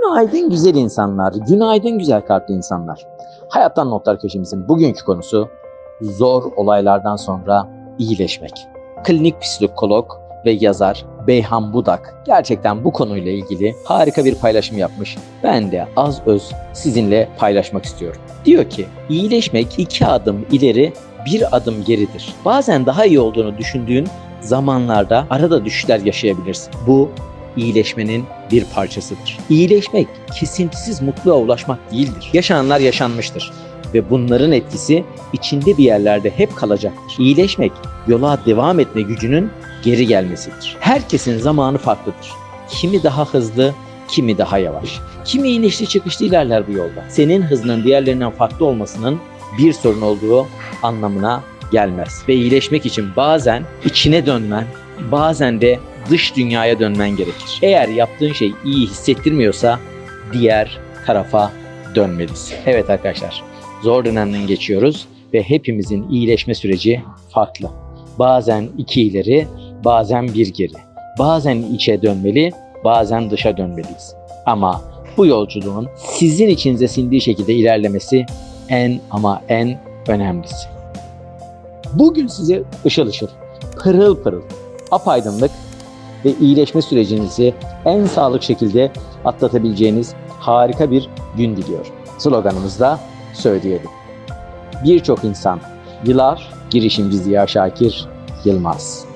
Günaydın güzel insanlar, günaydın güzel kalpli insanlar. Hayattan Notlar köşemizin bugünkü konusu zor olaylardan sonra iyileşmek. Klinik psikolog ve yazar Beyhan Budak gerçekten bu konuyla ilgili harika bir paylaşım yapmış. Ben de az öz sizinle paylaşmak istiyorum. Diyor ki iyileşmek iki adım ileri bir adım geridir. Bazen daha iyi olduğunu düşündüğün zamanlarda arada düşüşler yaşayabilirsin. Bu iyileşmenin bir parçasıdır. İyileşmek kesintisiz mutluluğa ulaşmak değildir. Yaşananlar yaşanmıştır ve bunların etkisi içinde bir yerlerde hep kalacaktır. İyileşmek yola devam etme gücünün geri gelmesidir. Herkesin zamanı farklıdır. Kimi daha hızlı, kimi daha yavaş. Kimi inişli çıkışlı ilerler bu yolda. Senin hızının diğerlerinden farklı olmasının bir sorun olduğu anlamına gelmez. Ve iyileşmek için bazen içine dönmen, bazen de dış dünyaya dönmen gerekir. Eğer yaptığın şey iyi hissettirmiyorsa diğer tarafa dönmelisin. Evet arkadaşlar, zor dönemden geçiyoruz ve hepimizin iyileşme süreci farklı. Bazen iki ileri, bazen bir geri. Bazen içe dönmeli, bazen dışa dönmeliyiz. Ama bu yolculuğun sizin içinize sindiği şekilde ilerlemesi en ama en önemlisi. Bugün size ışıl ışıl, pırıl pırıl, apaydınlık ve iyileşme sürecinizi en sağlık şekilde atlatabileceğiniz harika bir gün diliyorum. Sloganımızda söyleyelim. Birçok insan yılar girişimci Ziya Şakir Yılmaz.